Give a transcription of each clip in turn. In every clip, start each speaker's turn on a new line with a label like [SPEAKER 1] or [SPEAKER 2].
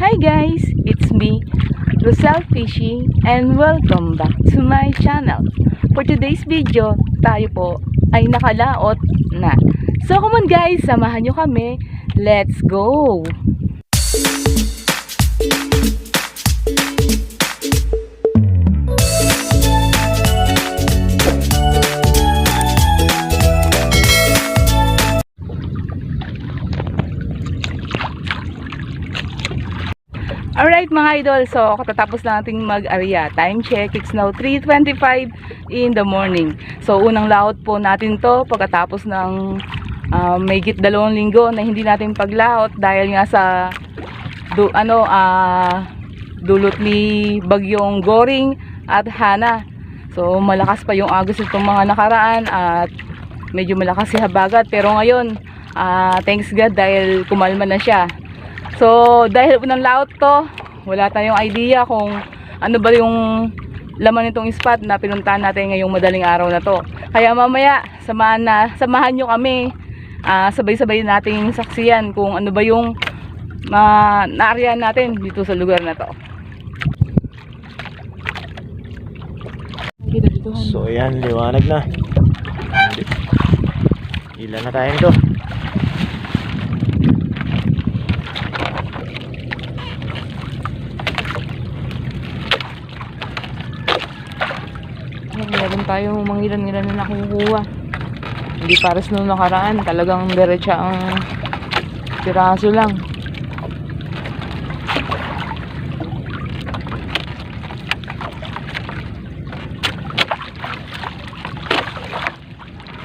[SPEAKER 1] Hi guys, it's me, Rosel Fishing and welcome back to my channel. For today's video, tayo po ay nakalaot na. So come on guys, samahan nyo kami. Let's go! Alright mga idol, so katatapos na nating mag-area. Time check, it's now 3.25 in the morning. So unang laot po natin to pagkatapos ng uh, may git dalawang linggo na hindi natin paglaot dahil nga sa du, ano, ah dulot ni bagyong Goring at Hana. So malakas pa yung agos itong mga nakaraan at medyo malakas si Habagat pero ngayon ah, thanks God dahil kumalma na siya. So, dahil unang laot to, wala tayong idea kung ano ba yung laman nitong spot na pinuntahan natin ngayong madaling araw na to. Kaya mamaya, samahan, na, samahan nyo kami, ah, sabay-sabay nating saksiyan kung ano ba yung uh, naariyan natin dito sa lugar na to.
[SPEAKER 2] So ayan, liwanag na. Ilan na tayo nito?
[SPEAKER 1] Tayong mangilan-ngilan na nakukuha. Hindi pares nung nakaraan, talagang diretsa ang piraso lang.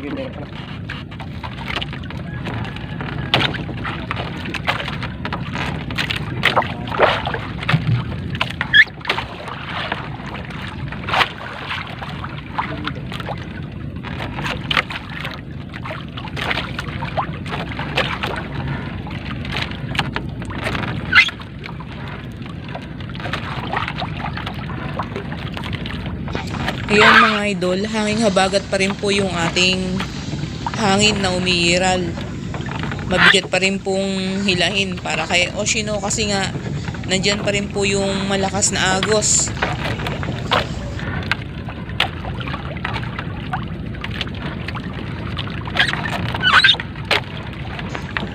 [SPEAKER 3] Ayan mga idol, hanging habagat pa rin po yung ating hangin na umiiral. Mabigat pa rin pong hilahin para kay Oshino kasi nga nandyan pa rin po yung malakas na agos.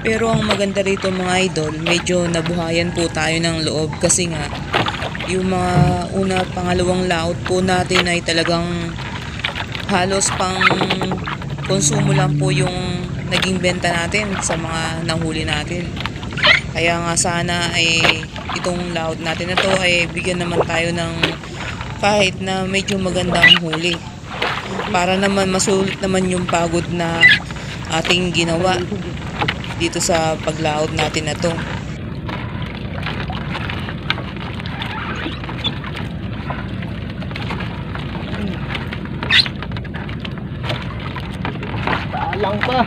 [SPEAKER 3] Pero ang maganda rito mga idol, medyo nabuhayan po tayo ng loob kasi nga yung mga una pangalawang laot po natin ay talagang halos pang konsumo lang po yung naging benta natin sa mga nahuli natin. Kaya nga sana ay itong laot natin na to ay bigyan naman tayo ng kahit na medyo magandang huli. Para naman masulit naman yung pagod na ating ginawa dito sa paglaot natin na to.
[SPEAKER 2] Talang pa.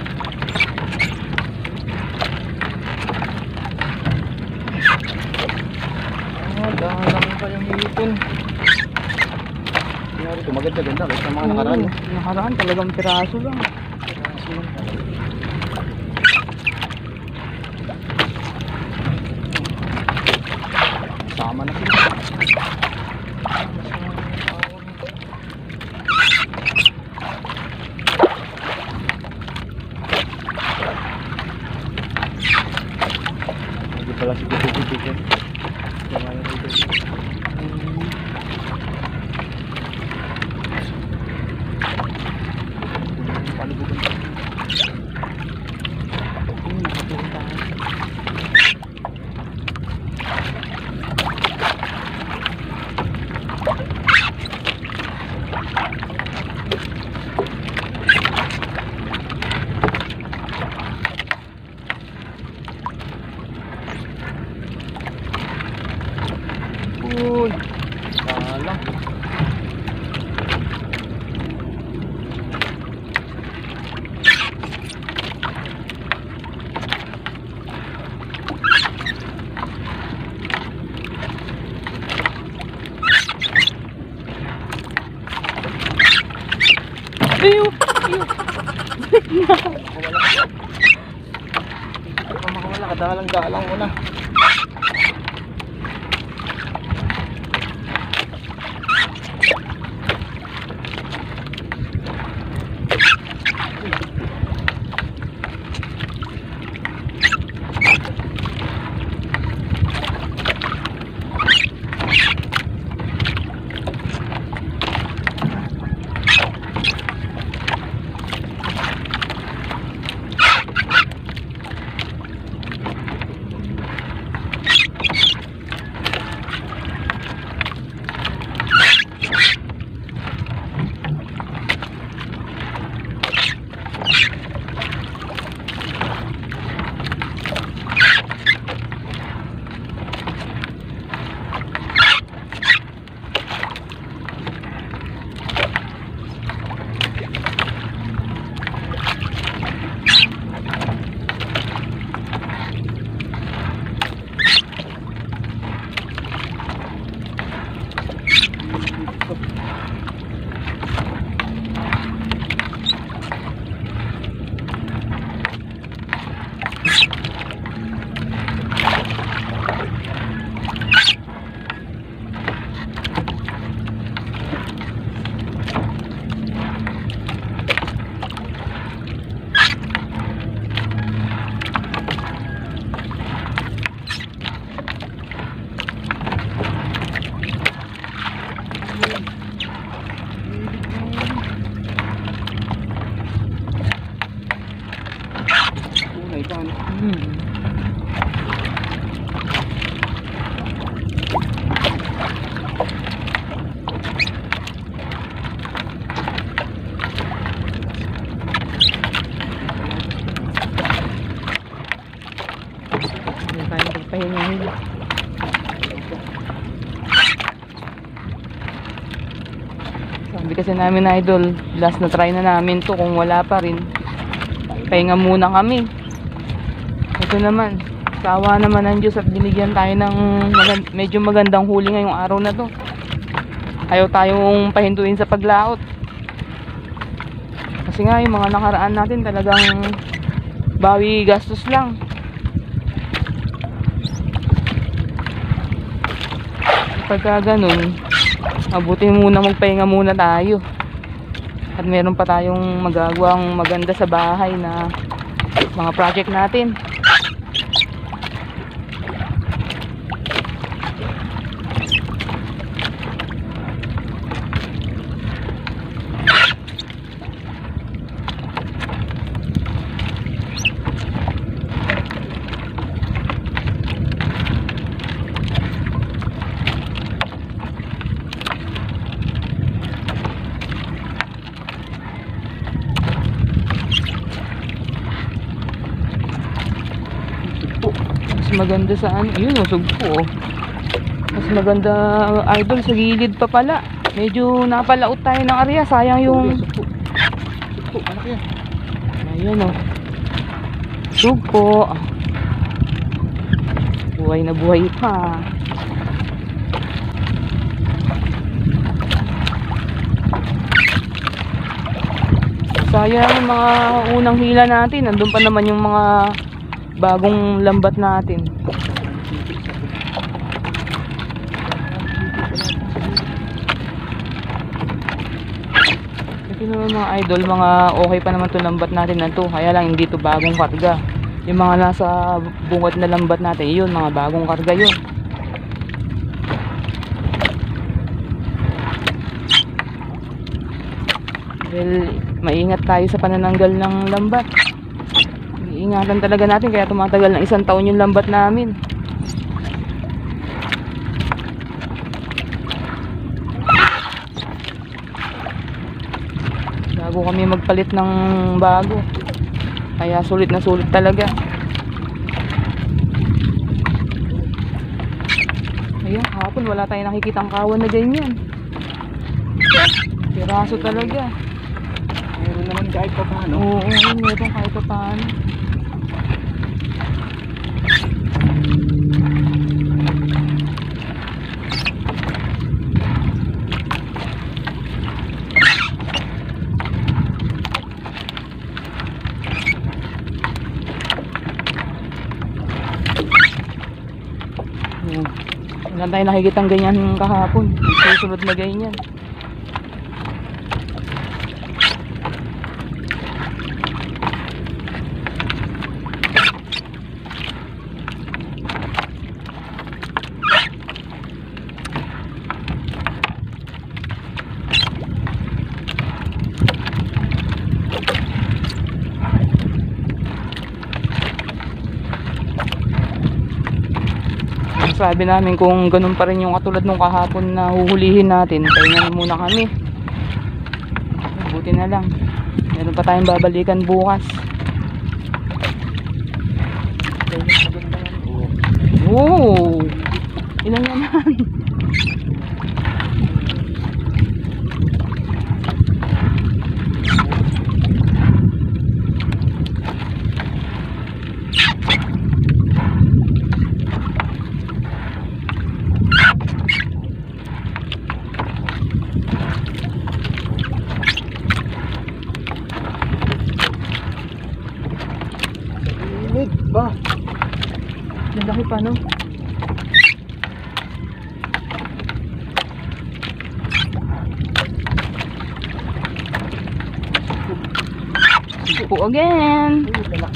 [SPEAKER 2] Ah, dalang pa yung hipon. Kaya ito maganda-ganda kasi sa mga nakaraan.
[SPEAKER 1] Oo, nakaraan talagang piraso lang.
[SPEAKER 2] Sama na sila. Hindi pala si Pipi-Pipi. Sama na dito. Uy, talang.
[SPEAKER 1] Ayaw!
[SPEAKER 2] Hindi pa Ayun yung hila.
[SPEAKER 1] Sabi kasi namin idol, last na try na namin to kung wala pa rin. Pahinga muna kami. Ito naman, sawa naman ng Diyos at binigyan tayo ng magand medyo magandang huli ngayong araw na to. Ayaw tayong pahintuin sa paglaot. Kasi nga yung mga nakaraan natin talagang bawi gastos lang. Pagka ganun, mabuti muna magpahinga muna tayo. At meron pa tayong magagawang maganda sa bahay na mga project natin. Mas maganda sa ano, yun, usog po. oh. Mas maganda idol sa gilid pa pala. Medyo napalaot tayo ng area, sayang yung
[SPEAKER 2] Sugpo. Sugpo, malaki yan.
[SPEAKER 1] Ayun o. Sugpo. Buhay na buhay pa. Sayang yung mga unang hila natin. Nandun pa naman yung mga bagong lambat natin. Kasi naman mga idol, mga okay pa naman to lambat natin na to. Kaya lang hindi to bagong karga. Yung mga nasa bungad na lambat natin, yun, mga bagong karga yun. Well, maingat tayo sa panananggal ng lambat. Iingatan talaga natin kaya tumatagal ng isang taon yung lambat namin. Bago kami magpalit ng bago. Kaya sulit na sulit talaga. Ayun, hapon wala tayong nakikitang kawan na ganyan. Piraso talaga.
[SPEAKER 2] Meron naman kahit pa paano.
[SPEAKER 1] Oo, oo, meron kahit pa paano. Oo. Wala tayo nakikitang ganyan kahapon. Susunod na ganyan. Sabi namin kung ganun pa rin yung katulad nung kahapon na huhulihin natin, pahinga na muna kami. Buti na lang. Meron pa tayong babalikan bukas. Oo! Ilan naman?
[SPEAKER 2] Ba?
[SPEAKER 1] Lalaki pa, no? Po again.
[SPEAKER 2] Sugpo.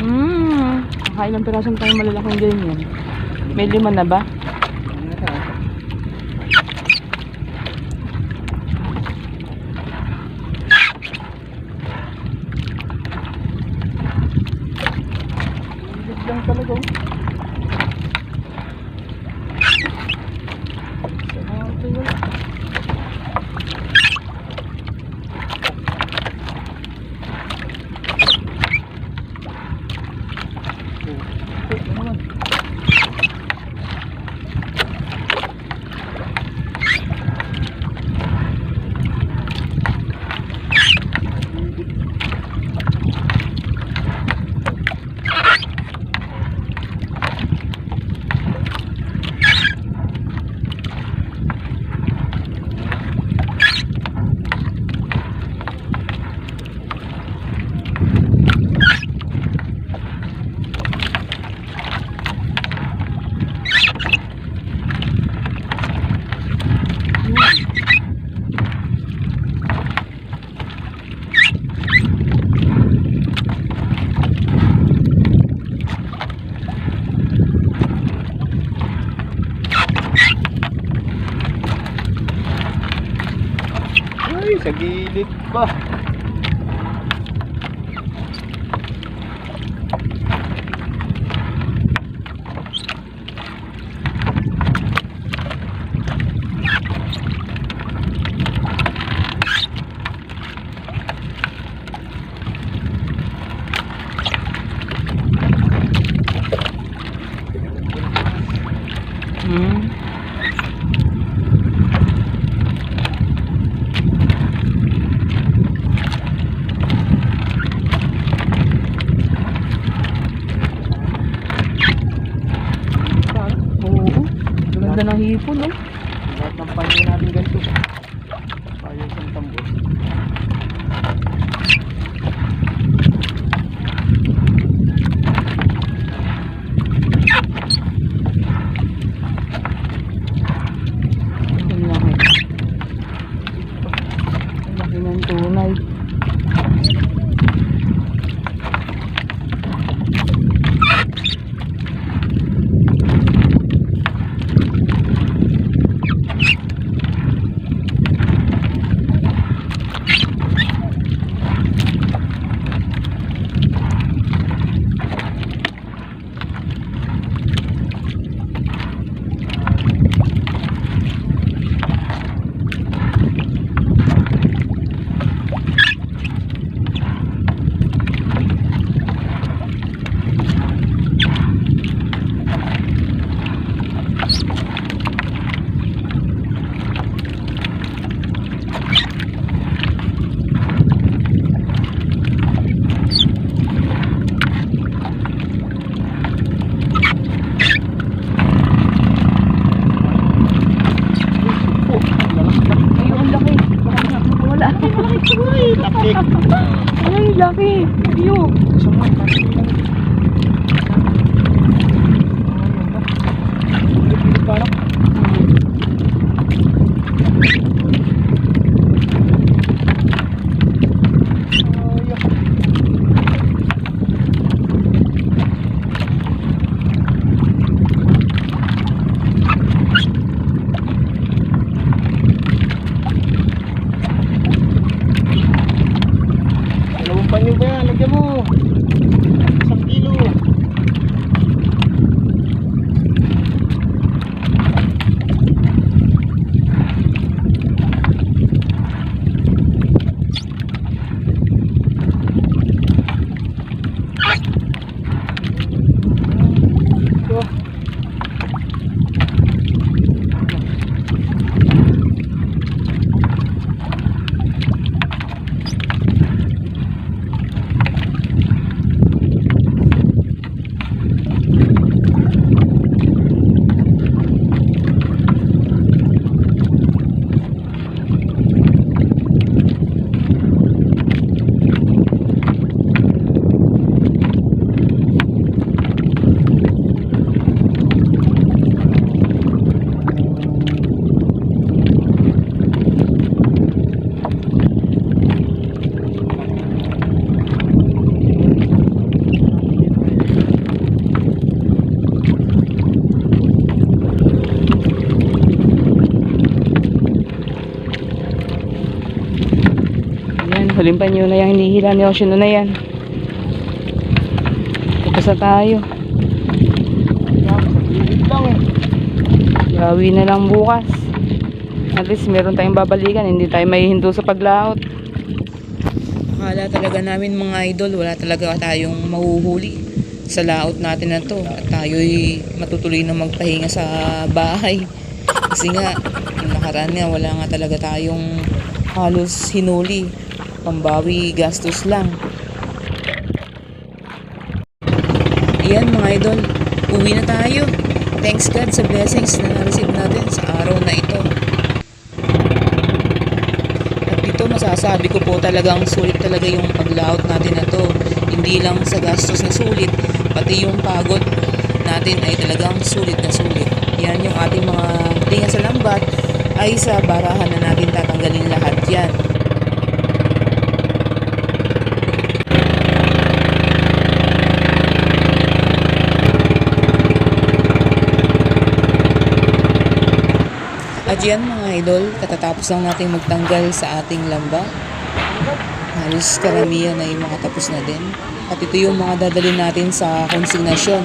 [SPEAKER 1] Hmm. Nakailang pirasong tayo malalaking ganyan. May lima na ba? Wala.
[SPEAKER 2] Laki.
[SPEAKER 1] Ay, laki. Ayun.
[SPEAKER 2] Sama, laki lang. Gilid pa lang. Ayaw. Dalawang panyo ba yan? Lagyan mo. Isang kilo. Ito.
[SPEAKER 1] Yan, panyo na yung hinihila ni Ocean na yan. Tapos na tayo.
[SPEAKER 2] Yan.
[SPEAKER 1] Gawi na lang bukas. At least meron tayong babalikan, hindi tayo mahihinto sa paglaot.
[SPEAKER 3] Akala talaga namin mga idol, wala talaga tayong mahuhuli sa laot natin na to. At tayo'y matutuloy na magpahinga sa bahay. Kasi nga, yung nakaraan nga, wala nga talaga tayong halos hinuli. Pambawi, gastos lang. Ayan mga idol, uwi na tayo. Thanks God sa blessings na na-receive natin sa araw na ito. At dito masasabi ko po talagang sulit talaga yung paglaot natin na to. Hindi lang sa gastos na sulit, pati yung pagod natin ay talagang sulit na sulit. Yan yung ating mga tinga sa lambat ay sa barahan na natin tatanggalin lahat yan. At yan mga idol, katatapos lang natin magtanggal sa ating lamba. Halos karamihan ay makatapos na din. At ito yung mga dadalhin natin sa konsignasyon.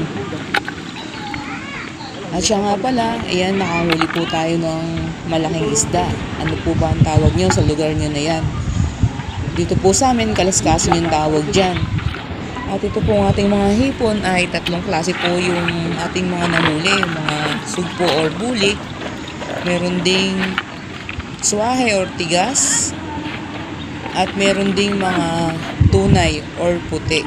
[SPEAKER 3] At siya nga pala, ayan, nakahuli po tayo ng malaking isda. Ano po ba ang tawag nyo sa lugar nyo na yan? Dito po sa amin, kalaskasin yung tawag dyan. At ito po ang ating mga hipon ay tatlong klase po yung ating mga nahuli. Mga sugpo or bulik. Meron ding swahe or tigas. At meron ding mga tunay or puti.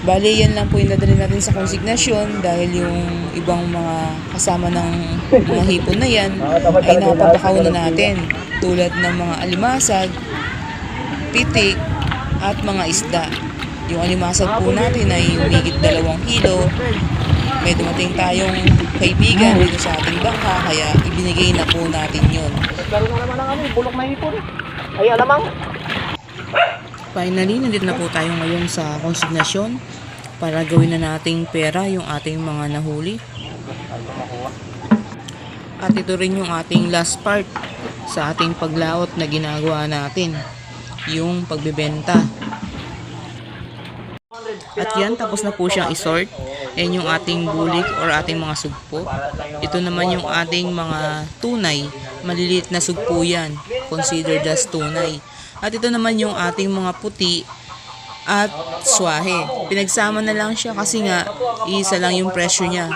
[SPEAKER 3] Bali, yan lang po yung dadalhin natin sa konsignasyon dahil yung ibang mga kasama ng mga hipon na yan ay napapakaw na natin. Tulad ng mga alimasag, pitik, at mga isda. Yung alimasag po natin ay umigit dalawang kilo. May dumating tayong kaibigan dito sa ating bangka kaya ibinigay na po natin yun.
[SPEAKER 2] Laro na naman ang ano, bulok na hipon. Ay, alamang.
[SPEAKER 3] Finally, nandito na po tayo ngayon sa konsignasyon para gawin na nating pera yung ating mga nahuli. At ito rin yung ating last part sa ating paglaot na ginagawa natin, yung pagbebenta. At yan, tapos na po siyang isort. Yan yung ating bulik or ating mga sugpo. Ito naman yung ating mga tunay. Maliliit na sugpo yan. Considered as tunay. At ito naman yung ating mga puti at swahe. Pinagsama na lang siya kasi nga isa lang yung presyo niya.